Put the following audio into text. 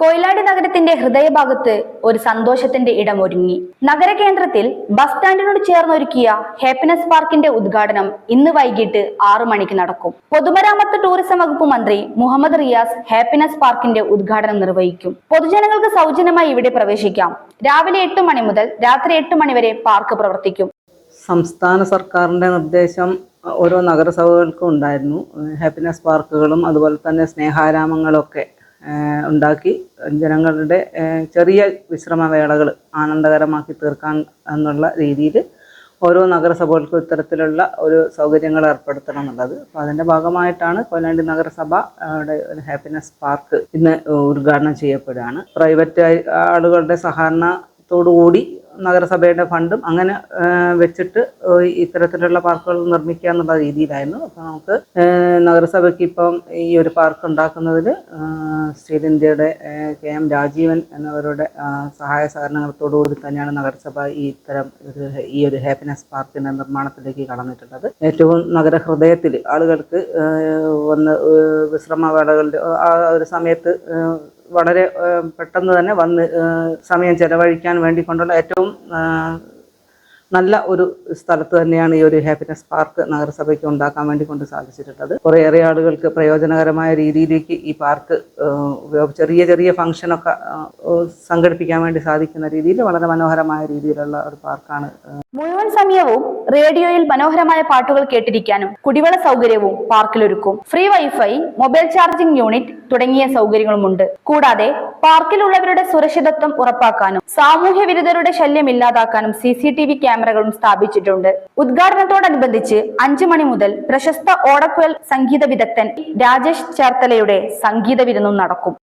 കൊയിലാണ്ടി നഗരത്തിന്റെ ഹൃദയഭാഗത്ത് ഒരു സന്തോഷത്തിന്റെ ഇടമൊരുങ്ങി. നഗരകേന്ദ്രത്തിൽ ബസ് സ്റ്റാൻഡിനോട് ചേർന്നൊരുക്കിയ ഹാപ്പിനെസ് പാർക്കിന്റെ ഉദ്ഘാടനം ഇന്ന് വൈകിട്ട് ആറു മണിക്ക് നടക്കും. പൊതുമരാമത്ത് ടൂറിസം വകുപ്പ് മന്ത്രി മുഹമ്മദ് റിയാസ് ഹാപ്പിനെസ് പാർക്കിന്റെ ഉദ്ഘാടനം നിർവഹിക്കും. പൊതുജനങ്ങൾക്ക് സൗജന്യമായി ഇവിടെ പ്രവേശിക്കാം. രാവിലെ എട്ട് മണി മുതൽ രാത്രി എട്ട് മണി വരെ പാർക്ക് പ്രവർത്തിക്കും. സംസ്ഥാന സർക്കാരിന്റെ നിർദ്ദേശം ഓരോ നഗരസഭകൾക്കും ഉണ്ടായിരുന്നു. ഹാപ്പിനെസ് പാർക്കുകളും അതുപോലെ തന്നെ സ്നേഹാരാമങ്ങളൊക്കെ ഉണ്ടാക്കി. ജനങ്ങളുടെ ചെറിയ വിശ്രമവേളകൾ ആനന്ദകരമാക്കി തീർക്കാൻ എന്നുള്ള രീതിയിൽ ഓരോ നഗരസഭകൾക്കും ഇത്തരത്തിലുള്ള ഒരു സൗകര്യങ്ങൾ ഏർപ്പെടുത്തണം എന്നുള്ളത്. അപ്പോൾ അതിന്റെ ഭാഗമായിട്ടാണ് കൊയിലാണ്ടി നഗരസഭ അവിടെ ഒരു ഹാപ്പിനെസ് പാർക്ക് ഇന്ന് ഉദ്ഘാടനം ചെയ്യപ്പെടുകയാണ്. പ്രൈവറ്റ് ആളുകളുടെ സഹകരണത്തോടു കൂടി നഗരസഭയുടെ ഫണ്ടും അങ്ങനെ വെച്ചിട്ട് ഇത്തരത്തിലുള്ള പാർക്കുകൾ നിർമ്മിക്കുക എന്നുള്ള രീതിയിലായിരുന്നു. അപ്പോൾ നമുക്ക് നഗരസഭയ്ക്ക് ഇപ്പം ഈ ഒരു പാർക്ക് ഉണ്ടാക്കുന്നതിൽ സ്റ്റേറ്റ് ഇന്ത്യയുടെ കെ എം രാജീവൻ എന്നവരുടെ സഹായ സഹകരണങ്ങളോടുകൂടി തന്നെയാണ് നഗരസഭ ഈ ഇത്തരം ഒരു ഈ ഒരു ഹാപ്പിനെസ് പാർക്കിന്റെ നിർമ്മാണത്തിലേക്ക് കടന്നിട്ടുള്ളത്. ഏറ്റവും നഗരഹൃദയത്തിൽ ആളുകൾക്ക് വന്ന് വിശ്രമവേളകളുടെ ആ ഒരു സമയത്ത് വളരെ പെട്ടെന്ന് തന്നെ വന്ന് സമയം ചെലവഴിക്കാൻ വേണ്ടി കൊണ്ടുള്ള ഏറ്റവും നല്ല ഒരു സ്ഥലത്ത് തന്നെയാണ് ഈ ഒരു ഹാപ്പിനെസ് പാർക്ക് നഗരസഭയ്ക്ക് ഉണ്ടാക്കാൻ വേണ്ടി കൊണ്ട് സാധിച്ചിട്ടുള്ളത്. കുറേയേറെ ആളുകൾക്ക് പ്രയോജനകരമായ രീതിയിലേക്ക് ഈ പാർക്ക് ചെറിയ ചെറിയ ഫംഗ്ഷനൊക്കെ സംഘടിപ്പിക്കാൻ വേണ്ടി സാധിക്കുന്ന രീതിയിൽ വളരെ മനോഹരമായ രീതിയിലുള്ള ഒരു പാർക്കാണ് മുഴുവൻ സമയവും റേഡിയോയിൽ മനോഹരമായ പാട്ടുകൾ കേട്ടിരിക്കാനും കുടിവെള്ള സൗകര്യവും പാർക്കിലൊരുക്കും. Free WiFi mobile charging unit തുടങ്ങിയ സൗകര്യങ്ങളുമുണ്ട്. കൂടാതെ പാർക്കിലുള്ളവരുടെ സുരക്ഷിതത്വം ഉറപ്പാക്കാനും സാമൂഹ്യ വിരുദ്ധരുടെ ശല്യം ഇല്ലാതാക്കാനും സി സി ടി വി ക്യാമറകളും സ്ഥാപിച്ചിട്ടുണ്ട്. ഉദ്ഘാടനത്തോടനുബന്ധിച്ച് അഞ്ചു മണി മുതൽ പ്രശസ്ത ഓടക്കുഴൽ സംഗീത വിദഗ്ധൻ രാജേഷ് ചേർത്തലയുടെ സംഗീത വിരുന്നും നടക്കും.